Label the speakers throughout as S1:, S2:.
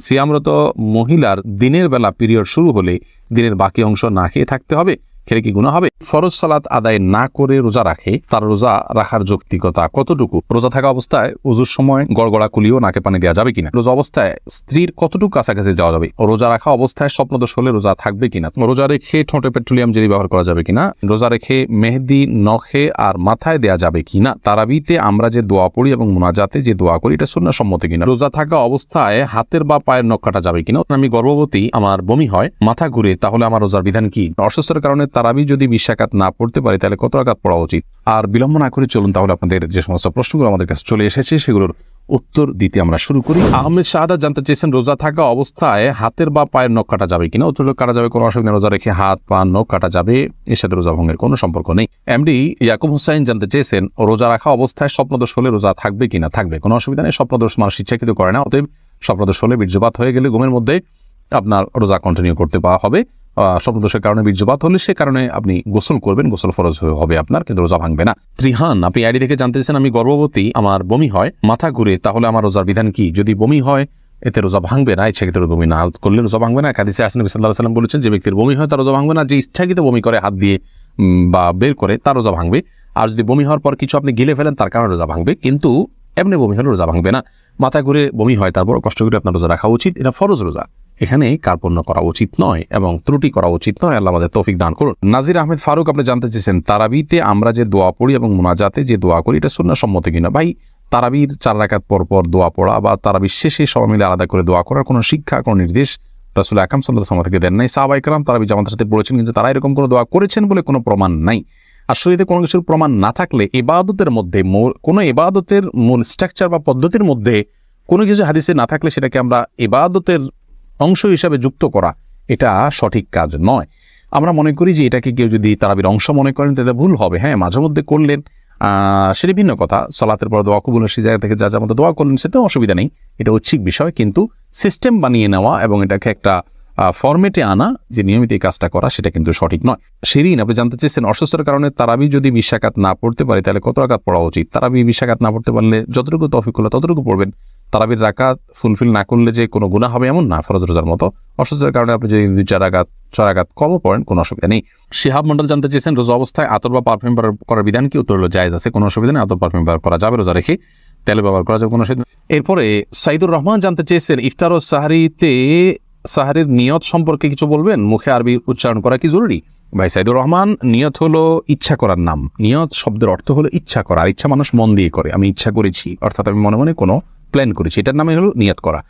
S1: সিয়ামরত মহিলার দিনের বেলা পিরিয়ড শুরু হলে দিনের বাকি অংশ না খেয়ে থাকতে হবে। খেলে কি গুণা হবে? ফরজ সালাত আদায় না করে রোজা রাখে, তার রোজা রাখার যৌক্তিকতা কতটুকু? রোজা থাকা অবস্থায় উজুর সময় গড়গড়া কুলিও নাকে পানি দেওয়া যাবে কিনা? রোজা অবস্থায় স্ত্রীর কতটুকু কাছাকাছি যাওয়া যাবে? রোজা রাখা অবস্থায় স্বপ্নদোষ হলে রোজা থাকবে কিনা? রোজা রেখে ঠোঁটে পেট্রোলিয়াম জেলি ব্যবহার করা যাবে কিনা? রোজা রেখে মেহেদি, নখে আর মাথায় দেওয়া যাবে কিনা? তারাবিতে আমরা যে দোয়া পড়ি এবং মোনাজাতে যে দোয়া করি, এটা শূন্য সম্মতি কিনা? রোজা থাকা অবস্থায় হাতের বা পায়ের নখ কাটা যাবে কিনা? আমি গর্ভবতী, আমার বমি হয়, মাথা ঘুরে, তাহলে আমার রোজার বিধান কি? অসুস্থতার কারণে তারাবি যদি বিশ্বাকাত না পড়তে পারে, তাহলে কত আঘাত পড়া উচিত? আর বিলম্ব না করে চলুন তাহলে আপনাদের যে সমস্ত প্রশ্নগুলো আমাদের কাছে চলে এসেছে, সেগুলোর উত্তর দিতে আমরা শুরু করি। আহমেদ শাহাদা জানতে চেয়েছেন, রোজা থাকা অবস্থায় হাতের বা পায়ের নখ কাটা যাবে কিনা? উত্তর কাটা যাবে, কোনো অসুবিধা রোজা রেখে হাত, পা, নখ কাটা যাবে। এর সাথে রোজা ভঙ্গের কোনো সম্পর্ক নেই। এমডি ইয়াকুব হোসাইন জানতে চেয়েছেন, রোজা রাখা অবস্থায় স্বপ্নদোষ হলে রোজা থাকবে কিনা? থাকবে, কোনো অসুবিধা নেই, স্বপ্নদোষ মানুষ ইচ্ছাকৃত করে না, অতএব স্বপ্নদোষ হলে বীর্যপাত হয়ে গেলে ঘুমের মধ্যে আপনার রোজা কন্টিনিউ করতে পাওয়া হবে। স্বপ্নদোষের কারণে বীর্যপাত হলে সে কারণে আপনি গোসল করবেন, গোসল ফরজ হবে আপনার, কিন্তু রোজা ভাঙবে না। ত্রিহান, আপনি আইডি থেকে জানতে চান আমি গর্ভবতী, আমার বমি হয়, মাথা ঘুরে, তাহলে আমার রোজার বিধান কি? যদি বমি হয়, এতে রোজা ভাঙবে না, ইচ্ছাকৃত বমি না করলে রোজা ভাঙবে না। কাদিসে আসেন সাল্লাহ সাল্লাম বলেছেন, যে ব্যক্তির বমি হয়, তার রোজা ভাঙবে না, যে ইচ্ছাকৃত বমি করে, হাত দিয়ে বা বের করে, তার রোজা ভাঙবে। আর যদি বমি হওয়ার পর কিছু আপনি গিলে ফেলেন, তার কারণে রোজা ভাঙবে, কিন্তু এমনি বমি হলে রোজা ভাঙবে না। মাথা ঘুরে বমি হয় তারপর কষ্ট করে আপনার রোজা রাখা উচিত, এটা ফরজ রোজা। এখানে কার্পণ্য করা উচিত নয় এবং ত্রুটি করা উচিত নয়। আল্লাহ আমাদের তৌফিক দান করুন। নাজির আহমেদ ফারুক, আপনি জানতে চেয়েছেন, তারাবিতে আমরা যে দোয়া পড়ি এবং মোনাজাতে যে দোয়া করি, এটা শূন্য সম্মত কিনা? ভাই, তারাবির চার রাকাত পর পর দোয়া পড়া বা তারাবির শেষে সবাই মিলে আলাদা করে দোয়া করার কোনো শিক্ষা, কোনো নির্দেশ রাসুল আকাম সাল্লাহ সাল্লাম থেকে দেন নাই। সাহাবাই কালাম তারাবি জামাতের সাথে পড়েছেন কিন্তু তারা এরকম কোনো দোয়া করেছেন বলে কোনো প্রমাণ নাই। আর শরীরে কোনো কিছুর প্রমাণ না থাকলে এবাদতের মধ্যে কোনো এবাদতের মূল স্ট্রাকচার বা পদ্ধতির মধ্যে কোনো কিছু হাদিসে না থাকলে সেটাকে আমরা এবাদতের অংশ হিসাবে যুক্ত করা, এটা সঠিক কাজ নয়। আমরা মনে করি যে এটাকে কেউ যদি তারাবির অংশ মনে করেন, তাহলে ভুল হবে। হ্যাঁ মাঝে মধ্যে করলেন সেটা ভিন্ন কথা। সলাতের পর দোয়া কবুল সেই জায়গা থেকে যা যা মতো দোয়া করলেন সেটাও অসুবিধা নেই। এটা ঐচ্ছিক বিষয়, কিন্তু সিস্টেম বানিয়ে নেওয়া এবং এটাকে একটা ফরম্যাটে আনা, যে নিয়মিত এই কাজটা করা, সেটা কিন্তু সঠিক নয়। শিরিন, আপনি জানতে চেয়েছেন, অসুস্থতার কারণে তারাবি যদি বিশাকাত না পড়তে পারে, তাহলে কত আঘাত পড়া উচিত? তারাবি বিশাকাত না পড়তে পারলে যতটুকু তফিক হলো, ততটুকু পড়বেন। তারাবির রাকাত ফুলফিল না করলে যে কোনো গুণা হবে এমন না, ফরজ রোজার মতো। অসুস্থতার কারণে আপনি যদি দুই, চার আঘাত ছয় আঘাত কমও পড়েন, কোনো অসুবিধা নেই। শিহাব মন্ডল জানতে চেয়েছেন, রোজা অবস্থায় আতর বা পারফিউম করার বিধান কি? উত্তর হলো, জায়েজ আছে, কোনো অসুবিধা নেই, আতর পারফিউম করা যাবে, রোজা রেখে তেল ব্যবহার করা যাবে, কোনো অসুবিধা। এরপরে সাইদুর রহমান জানতে চেয়েছেন, ইফতার ও সাহারিতে সাহারির নিয়ত সম্পর্কে কিছু বলবেন? মুখে আরবি উচ্চারণ করা কি জরুরি? ভাই সাইদুর রহমান, নিয়ত হলো ইচ্ছা করার নাম। নিয়ত শব্দের অর্থ হলো ইচ্ছা করা, আর ইচ্ছা মানুষ মন দিয়ে করে, আমি ইচ্ছা করেছি। অর্থাৎ আমি মনে মনে কোনো প্ল্যান করেছি। এটার নামে হলো নিয়ত করা।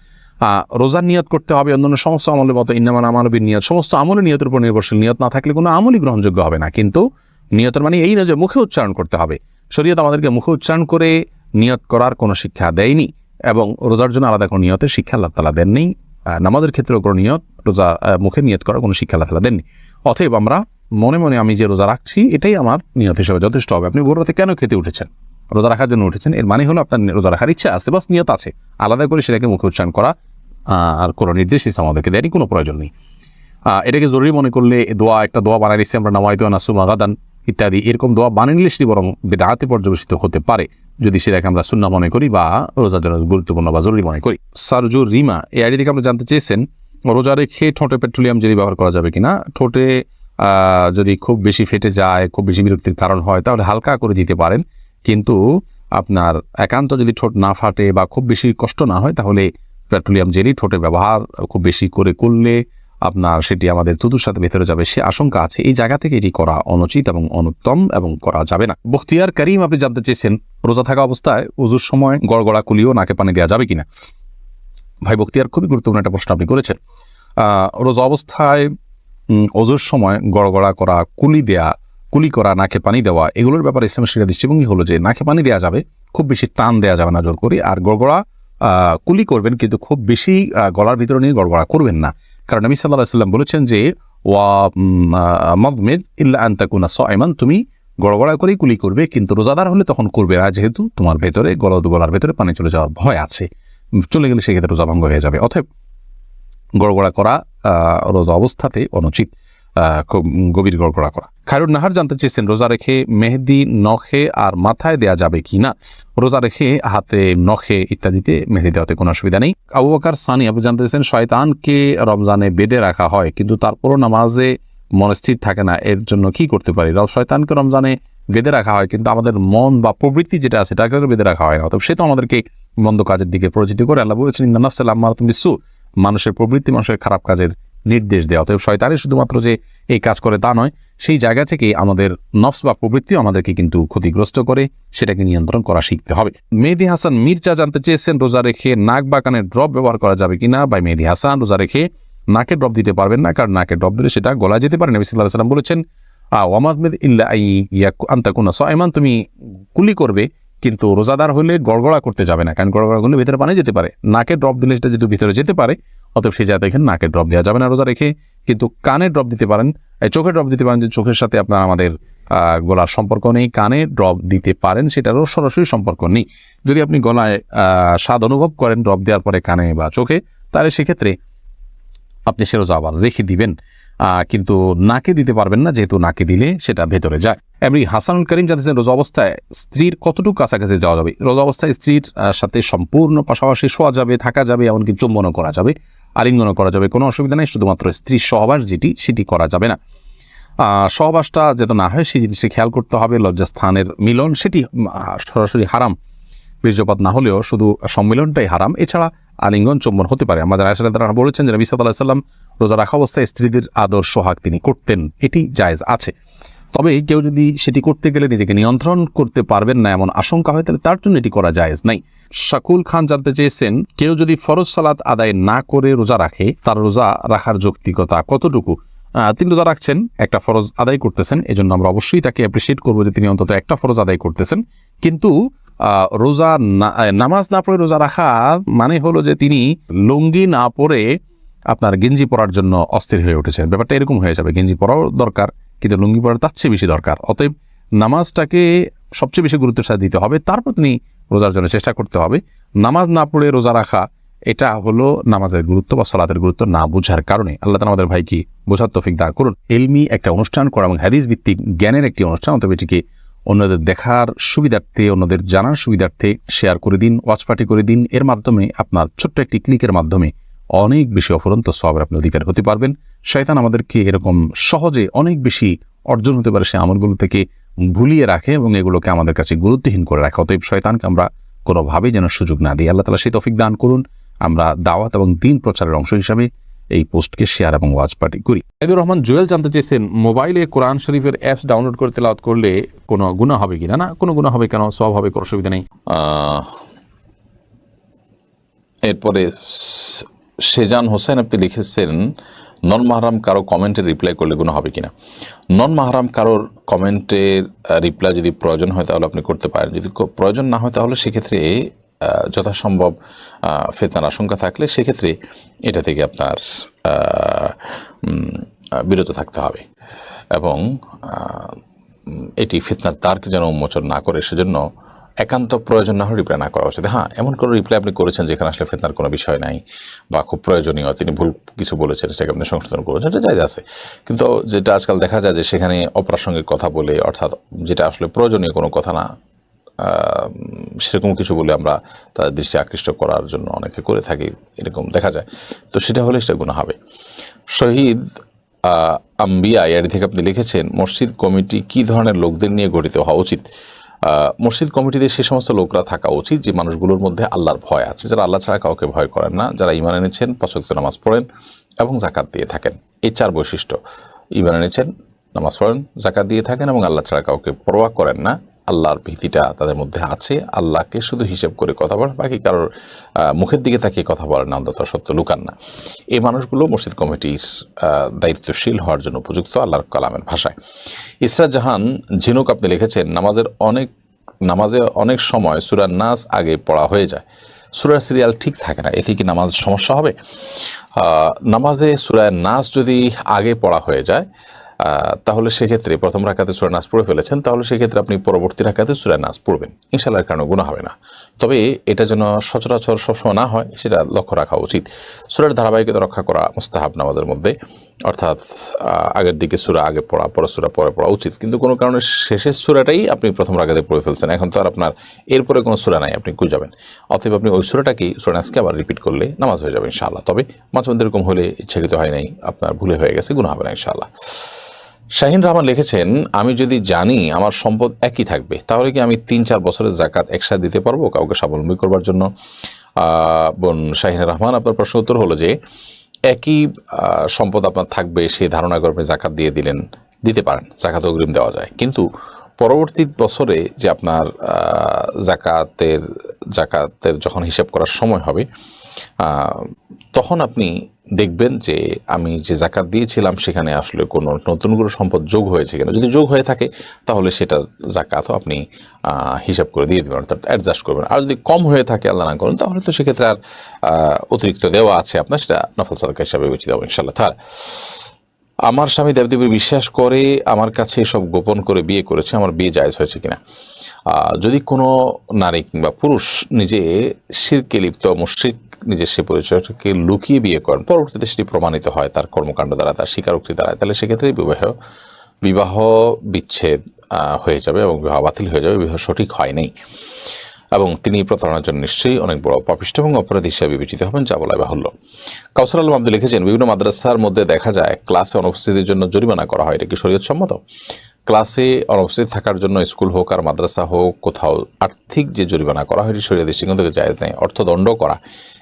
S1: রোজার নিয়ত করতে হবে, অন্যান্য সমস্ত আমলের মতো ইন্নামান আমানবীর নিয়ত, সমস্ত আমলের নিয়তের উপর নির্ভরশীল। নিয়ত না থাকলে কোনো আমলই গ্রহণযোগ্য হবে না। কিন্তু নিয়তের মানে এই না যে মুখে উচ্চারণ করতে হবে। শরীয়ত আমাদেরকে মুখে উচ্চারণ করে নিয়ত করার কোনো শিক্ষা দেয়নি এবং রোজার জন্য আলাদা কোনো নিয়তের শিক্ষা আল্লাহ তালা দেননি। নামাজের ক্ষেত্রেও কোনো নিয়ত, রোজা মুখে নিয়ত করার কোনো শিক্ষা আল্লাহ তালা দেননি। অতএব আমরা মনে মনে আমি যে রোজা রাখছি, এটাই আমার নিয়ত হিসেবে যথেষ্ট হবে। আপনি ভোর কেন খেতে উঠেছেন? রোজা রাখার জন্য উঠেছেন। এর মানে হলো আপনার রোজা রাখার ইচ্ছা আছে, বাস নিয়ত আছে। আলাদা করে সেটাকে মুখে উচ্চারণ করা আর কোনো নির্দেশ ইসলাম আমাদেরকে দেয়নি, কোনো প্রয়োজন নেই। এটাকে জরুরি মনে করলে দোয়া, একটা দোয়া বানাই নিচ্ছি আমরা, নামাইতো নাসুম আগাদান ইত্যাদি। এরকম দোয়া বানিয়ে নিলে সেটি বরং বেদাহাতে পর্যবেসিত হতে পারে। যদি সেটাকে আমরা সুন্না মনে করি বা রোজার জন্য গুরুত্বপূর্ণ বা জরুরি মনে করি। সারজুর রিমা, এই আইডি থেকে আমরা জানতে চেয়েছেন, রোজা রেখে ঠোঁটে পেট্রোলিয়াম জেলি ব্যবহার করা যাবে কিনা? ঠোঁটে যদি খুব বেশি ফেটে যায়, খুব বেশি বিরক্তির কারণ হয়, তাহলে হালকা করে দিতে পারেন। কিন্তু আপনার একান্ত যদি ঠোঁট না ফাটে বা খুব বেশি কষ্ট না হয়, তাহলে পেট্রোলিয়াম জেলি ঠোঁটে ব্যবহার খুব বেশি করে করলে আপনার সেটি আমাদের চতুর সাথে ভেতরে যাবে। সে আশঙ্কা আছে। এই জায়গা থেকে এটি করা অনুচিত এবং অনুত্তম এবং করা যাবে না। বখতিয়ার করিম, আপনি জানতে চেয়েছেন, রোজা থাকা অবস্থায় উজুর সময় গড়গড়া কুলিও নাকে পানি দেওয়া যাবে কিনা? ভাই, বখতিয়ার খুবই গুরুত্বপূর্ণ একটা প্রশ্ন আপনি করেছেন। রোজা অবস্থায় অজুর সময় গড়গড়া করা, কুলি দেয়া কুলি করা, নাকে পানি দেওয়া, এগুলোর ব্যাপারে ইসলামের শিক্ষা দৃষ্টিভঙ্গি হলো যে নাকে পানি দেওয়া যাবে, খুব বেশি টান দেওয়া যাবে না জোর করি, আর গড়গড়া কুলি করবেন কিন্তু খুব বেশি গলার ভিতরে নিয়ে গড়গড়া করবেন না। কারণ নবী সাল্লাহ সাল্লাম বলেছেন যে, ওয়া মদমেদ ইল্লা আন্তাকুনা সাইমান তুমি গড়গড়া করেই কুলি করবে, কিন্তু রোজাদার হলে তখন করবে না, যেহেতু তোমার ভেতরে গলদ গলার ভেতরে পানি চলে যাওয়ার ভয় আছে। চলে গেলে সেক্ষেত্রে রোজা ভঙ্গ হয়ে যাবে। অতএব গড়গড়া করা রোজা অবস্থাতে অনুচিত খুব গভীর গড়গড়া করা। খায়রুন নাহার জানতে চেয়েছেন, রোজা রেখে মেহেদি, নখে আর মাথায় দেয়া যাবে কি না? রোজা রেখে হাতে নখে ইত্যাদিতে মেহেদি দেওয়াতে কোনো অসুবিধা নেই। আবু বকর সানি আপনি জানতে চেয়েছেন, শয়তানকে রমজানে বেঁধে রাখা হয়, কিন্তু তারপরও নামাজে মনস্থির থাকে না, এর জন্য কি করতে পারি? শয়তানকে রমজানে বেঁধে রাখা হয়, কিন্তু আমাদের মন বা প্রবৃত্তি যেটা আছে সেটাকে বেঁধে রাখা হয় না। অতএব সে তো আমাদেরকে মন্দ কাজের দিকে পরিচিত করে আল্লাহ বলেছেন ইন্দানাফসাল্লাহ তুমি সু মানুষের প্রবৃত্তি মানুষের খারাপ কাজের নির্দেশ দেওয়া অতএব শয়তানের শুধুমাত্র যে এই কাজ করে তা নয় সেই জায়গা থেকে আমাদের নফস বা প্রবৃত্তিও আমাদেরকে কিন্তু ক্ষতিগ্রস্ত করে, সেটাকে নিয়ন্ত্রণ করা শিখতে হবে। মেহেদি হাসান মির্জা জানতে চেয়েছেন, রোজা রেখে নাক বা কানের ড্রপ ব্যবহার করা যাবে কিনা? বা মেহেদি হাসান, রোজা রেখে নাকে ড্রপ দিতে পারবেন না, কারণ নাকে ড্রপ দিলে সেটা গলা যেতে পারে। নবী সাল্লাহ সাল্লাম বলেছেন ওয়ামাদমেদ ইল্লা আই ইয়া আন্তাকুনা সয়মান তুমি কুলি করবে, কিন্তু রোজাদার হলে গড়গড়া করতে যাবে না, কারণ গড়গড়া করলে ভিতরে পানি যেতে পারে। নাকে ড্রপ দিলে সেটা যেহেতু ভিতরে যেতে পারে, অতএব সে এখানে নাকে ড্রপ দেওয়া যাবে না রোজা রেখে, কিন্তু কানে ড্রপ দিতে পারেন চোখে ড্রপ দিতে পারেন যে চোখের সাথে আপনার আমাদের গলার সম্পর্ক নেই, কানে ড্রপ দিতে পারেন, সেটারও সরাসরি সম্পর্ক নেই। যদি আপনি গলায় স্বাদ অনুভব করেন ড্রপ দেওয়ার পরে কানে বা চোখে, তাহলে সেক্ষেত্রে আপনি সে রোজা আবার রেখে দিবেন। কিন্তু নাকে দিতে পারবেন না, যেহেতু নাকে দিলে সেটা ভেতরে যায়। এমনি হাসানুল করিম জানতেছেন রোজা অবস্থায় স্ত্রীর কতটুকু কাছাকাছি যাওয়া যাবে? রোজা অবস্থায় স্ত্রীর সাথে সম্পূর্ণ পাশাপাশি শোয়া যাবে, থাকা যাবে, এমনকি চুম্বনও করা যাবে। আলিঙ্গনও করা যাবে। কোনো অসুবিধা নেই, শুধুমাত্র স্ত্রীর সহবাস যেটি, সেটি করা যাবে না। সহবাসটা যাতে না হয় সেই জিনিসটি খেয়াল করতে হবে, লজ্জাস্থানের মিলন, সেটি সরাসরি হারাম। বীর্যপাত না হলেও শুধু সম্মিলনটাই হারাম। এছাড়া আলিঙ্গন চুম্বন হতে পারে। আমাদের আয়সাল্লাহ তারা বলেছেন যে নবী সাল্লাহ সাল্লাম রোজা রাখা অবস্থায় স্ত্রীদের আদর সোহাগ তিনি করতেন। এটি জায়েজ আছে। তবে কেউ যদি সেটি করতে গেলে নিজেকে নিয়ন্ত্রণ করতে পারবেন না এমন আশঙ্কা হয়, তাহলে তার জন্য এটি করা যায় নাই। শাকুল খান জানতে চেয়েছেন, কেউ যদি ফরজ সালাত আদায় না করে রোজা রাখে, তার রোজা রাখার যৌক্তিকতা কতটুকু? তিনি রোজা রাখছেন, একটা ফরজ আদায় করতেছেন, এজন্য আমরা অবশ্যই তাকে অ্যাপ্রিসিয়েট করব যে তিনি অন্তত একটা ফরজ আদায় করতেছেন। কিন্তু রোজা নামাজ না পড়ে রোজা রাখা মানে হলো যে তিনি লুঙ্গি না পরে আপনার গেঞ্জি পরার জন্য অস্থির হয়ে উঠেছেন। ব্যাপারটা এরকম হয়ে যাবে, গেঞ্জি পরাও দরকার কিন্তু লুঙ্গি পরা তার চেয়ে বেশি দরকার। অতএব নামাজটাকে সবচেয়ে বেশি গুরুত্বের সাথে দিতে হবে। তারপর তিনি রোজার জন্য চেষ্টা করতে হবে। নামাজ না পড়ে রোজা রাখা, এটা হলো নামাজের গুরুত্ব বা সলাতের গুরুত্ব না বোঝার কারণে। আল্লাহ আমাদের ভাইকে বোঝার তফিক দাঁড় করুন। এলমি একটা অনুষ্ঠান করা এবং হাদিস ভিত্তিক জ্ঞানের একটি অনুষ্ঠান। অতএব এটিকে অন্যদের দেখার সুবিধার্থে, অন্যদের জানার সুবিধার্থে শেয়ার করে দিন ওয়াচ পার্টি করে দিন। এর মাধ্যমে আপনার ছোট্ট একটি ক্লিকের মাধ্যমে অনেক বেশি অফুরন্ত সবের আপনি অধিকার হতে পারবেন। শয়তান আমাদেরকে এরকম সহজে অনেক বেশি অর্জন হতে পারে সে আমলগুলো থেকে ভুলিয়ে রাখে এবং এগুলোকে আমাদের কাছে গুরুত্বহীন করে রাখে। অতএব শয়তানকে আমরা কোনোভাবেই যেন সুযোগ না দিই। আল্লাহ তালা সেই তফিক দান করুন। আমরা দাওয়াত এবং দিন প্রচারের অংশ হিসাবে এই পোস্টকে শেয়ার এবং ওয়াচ পার্টি করি। সাইদুর রহমান জুয়েল জানতে চেয়েছেন মোবাইলে কোরআন শরীফের অ্যাপস ডাউনলোড করে তেলাওয়াত করলে কোনো গুণা হবে কিনা? না কোনো গুণা হবে কেন? সব হবে কোনো অসুবিধা নেই।
S2: আহ, এরপরে সেজান হোসেন আপনি লিখেছেন, নন মাহারাম কারও কমেন্টে রিপ্লাই করলে কোনো হবে কিনা? নন মাহারাম কারোর কমেন্টের রিপ্লাই যদি প্রয়োজন হয় তাহলে আপনি করতে পারেন। যদি প্রয়োজন না হয় তাহলে সেক্ষেত্রে যথাসম্ভব ফেতনার আশঙ্কা থাকলে সেক্ষেত্রে এটা থেকে আপনার বিরত থাকতে হবে। এবং এটি ফিতনার দ্বারকে যেন উন্মোচন না করে সেজন্য একান্ত প্রয়োজন না হলে রিপ্লাই না করা উচিত। হ্যাঁ এমন কোনো রিপ্লাই আপনি করেছেন যেখানে আসলে ফেতনার কোনো বিষয় নাই বা খুব প্রয়োজনীয়, তিনি ভুল কিছু বলেছেন সেটাকে আপনি সংশোধন করেছেন এটা যাই আছে কিন্তু যেটা আজকাল দেখা যায় যে সেখানে অপ্রাসঙ্গিক কথা বলে, অর্থাৎ যেটা আসলে প্রয়োজনীয় কোনো কথা না সেরকম কিছু বলে আমরা তাদের দৃষ্টি আকৃষ্ট করার জন্য অনেকে করে থাকি, এরকম দেখা যায়। তো সেটা হলে সেটা গুণ হবে। শহীদ আম্বিয়া, এর থেকে আপনি লিখেছেন, মসজিদ কমিটি কি ধরনের লোকদের নিয়ে গঠিত হওয়া উচিত? মসজিদ কমিটিতে সে সমস্ত লোকরা থাকা উচিত যে মানুষগুলোর মধ্যে আল্লাহর ভয় আছে। যারা আল্লাহ ছাড়া কাউকে ভয় করেন না, যারা ইমান এনেছেন পছন্দ নামাজ পড়েন এবং জাকাত দিয়ে থাকেন। এই চার বৈশিষ্ট্য। ইমান এনেছেন, নামাজ পড়েন জাকাত দিয়ে থাকেন এবং আল্লাহ ছাড়া কাউকে পরোয়া করেন না। আল্লাহর ভীতিটা তাদের মধ্যে আছে, আল্লাহকে শুধু হিসেব করে কথা বলেন বাকি কারোর মুখের দিকে তাকিয়ে কথা বলেন না, অন্তত সত্য লুকান না। এই মানুষগুলো মসজিদ কমিটির দায়িত্বশীল হওয়ার জন্য উপযুক্ত আল্লাহর কালামের ভাষায়। ইসরা জাহান ঝিনুক আপনি লিখেছেন, নামাজের অনেক নামাজে অনেক সময় সুরার নাস আগে পড়া হয়ে যায়। সুরার সিরিয়াল ঠিক থাকে না, এতে কি নামাজ সমস্যা হবে? নামাজে সুরায় নাস যদি আগে পড়া হয়ে যায় তাহলে সেক্ষেত্রে প্রথম রাখাতে সুরা নাস পড়ে ফেলেছেন, তাহলে সেক্ষেত্রে আপনি পরবর্তী রাখাতে সুরা নাস পড়বেন। ইনশাল্লাহর কারণে গুণা হবে না। তবে এটা যেন সচরাচর সবসময় না হয়, সেটা লক্ষ্য রাখা উচিত। সুরার ধারাবাহিকতা রক্ষা করা মুস্তাহাব নামাজের মধ্যে, অর্থাৎ আগের দিকে সুরা আগে পড়া, পরের সুরা পরে পড়া উচিত। কিন্তু কোনো কারণে শেষের সুরাটাই আপনি প্রথম রাগাতে পড়ে ফেলছেন। এখন তো আর আপনার এরপরে কোনো সুরা নাই, আপনি কুই যাবেন অতএব আপনি ওই সুরাটাকেই সুরানাসকে আবার রিপিট করলে নামাজ হয়ে যাবে ইনশাআল্লাহ। তবে মাঝে মধ্যে এরকম হলে ইচ্ছাকৃত হয় নাই, আপনার ভুলে হয়ে গেছে গুণ হবে না ইনশাআল্লাহ। শাহিন রহমান লিখেছেন, আমি যদি জানি আমার সম্পদ একই থাকবে, তাহলে কি আমি তিন চার বছরের জাকাত একসাথে দিতে পারব কাউকে স্বাবলম্বী করবার জন্য? বোন শাহিন রহমান, আপনার প্রশ্ন উত্তর হলো যে, একই সম্পদ আপনার থাকবে, সেই ধারণা করে আপনি জাকাত দিয়ে দিলেন, দিতে পারেন জাকাত অগ্রিম দেওয়া যায়। কিন্তু পরবর্তী বছরে যে আপনার জাকাতের জাকাতের যখন হিসাব করার সময় হবে তখন আপনি দেখবেন যে আমি যে জাকাত দিয়েছিলাম সেখানে আসলে কোনো নতুন করে সম্পদ যোগ হয়েছে কিনা। যদি যোগ হয়ে থাকে, তাহলে সেটা জাকাতও আপনি হিসাব করে দিয়ে দেবেন, অর্থাৎ অ্যাডজাস্ট করবেন। আর যদি কম হয়ে থাকে, আল্লাহ না করেন, তাহলে তো সেক্ষেত্রে আর অতিরিক্ত দেওয়া আছে আপনার, সেটা নফল সাদকা হিসাবে বেঁচে দেওয়া ইনশাল্লাহ তার আমার স্বামী দেবদেবী বিশ্বাস করে আমার কাছে সব গোপন করে বিয়ে করেছে, আমার বিয়ে জায়জ হয়েছে কিনা। যদি কোনো নারী কিংবা পুরুষ নিজে শিরকে লিপ্ত, মুশ্রিক নিজের সে পরিচয়টাকে লুকিয়ে বিয়ে করেন, পরবর্তীতে সেটি প্রমাণিত হয় তার কর্মকাণ্ড দ্বারা, তার স্বীকারোক্তি দ্বারা, তাহলে সেক্ষেত্রে বিবাহ বিবাহ বিচ্ছেদ হয়ে যাবে এবং বিবাহ বাতিল হয়ে যাবে, বিবাহ সঠিক হয় নাই। এবং তিনি প্রতারণার জন্য নিশ্চয়ই অনেক বড় পাপিষ্ট এবং অপরাধী হিসাবে বিবেচিত হবেন, যা বলা বাহুল্য। কাউসার আলম আব্দুল লিখেছেন, বিভিন্ন মাদ্রাসার মধ্যে দেখা যায়, ক্লাসে অনুপস্থিতির জন্য জরিমানা করা হয়, এটা কি সম্মত ক্লাসে অনুপস্থিত থাকার জন্য স্কুল হোক আর মাদ্রাসা হোক, কোথাও আর্থিক যে জরিমানা করা হয়, এটি শরীয়ত দৃষ্টিকোণ থেকে জায়েজ নেই। অর্থদণ্ড করা,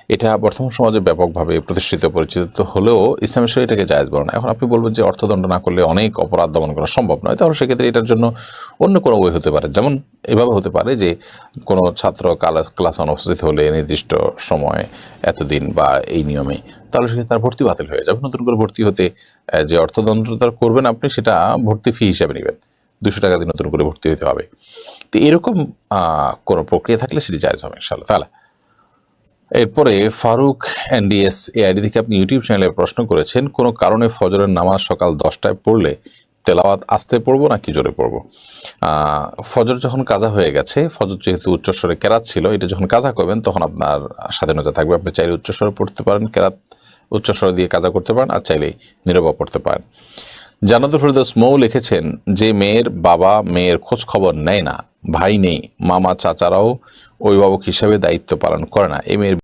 S2: এটা বর্তমান সমাজে ব্যাপকভাবে প্রতিষ্ঠিত, পরিচিত হলেও ইসলামের শরীর এটাকে জায়েজ বলে না। এখন আপনি বলবেন যে অর্থদণ্ড না করলে অনেক অপরাধ দমন করা সম্ভব নয়, তাহলে সেক্ষেত্রে এটার জন্য অন্য কোনো ওয়ে হতে পারে। যেমন এভাবে হতে পারে যে কোনো ছাত্র কালা- ক্লাসে অনুপস্থিত হলে নির্দিষ্ট সময়, এতদিন বা এই নিয়মে তাহলে সেক্ষেত্রে তার ভর্তি বাতিল হয়ে যাবে। নতুন করে ভর্তি হতে যে অর্থদণ্ড তার করবেন আপনি, সেটা ভর্তি ফি হিসাবে নেবেন। দুশো টাকা দিয়ে নতুন করে ভর্তি হতে হবে। তো এরকম কোনো প্রক্রিয়া থাকলে সেটি জায়জ হবে ইনশাআল্লাহ। তাহলে, এরপরে ফারুক এনডিএস এআইডি থেকে আপনি ইউটিউব চ্যানেলে প্রশ্ন করেছেন, কোনো কারণে ফজরের নামাজ সকাল দশটায় পড়লে তেলাওয়াত আস্তে পড়ব নাকি জোরে পড়ব? ফজর যখন কাজা হয়ে গেছে, ফজর যেহেতু উচ্চস্বরে কেরাত ছিল, এটা যখন কাজা করবেন, তখন আপনার স্বাধীনতা থাকবে, আপনি চাইলে উচ্চস্বরে পড়তে পারেন, কেরাত উচ্চস্বরে দিয়ে কাজা করতে পারেন আর চাইলেই নীরবা পড়তে পারেন। জানাতুল ফেরদৌস মৌ লিখেছেন, যে মেয়ের বাবা মেয়ের খোঁজ খবর নেয় না, ভাই নেই, মামা চাচারাও অভিভাবক হিসাবে দায়িত্ব পালন করে না। এই মেয়ের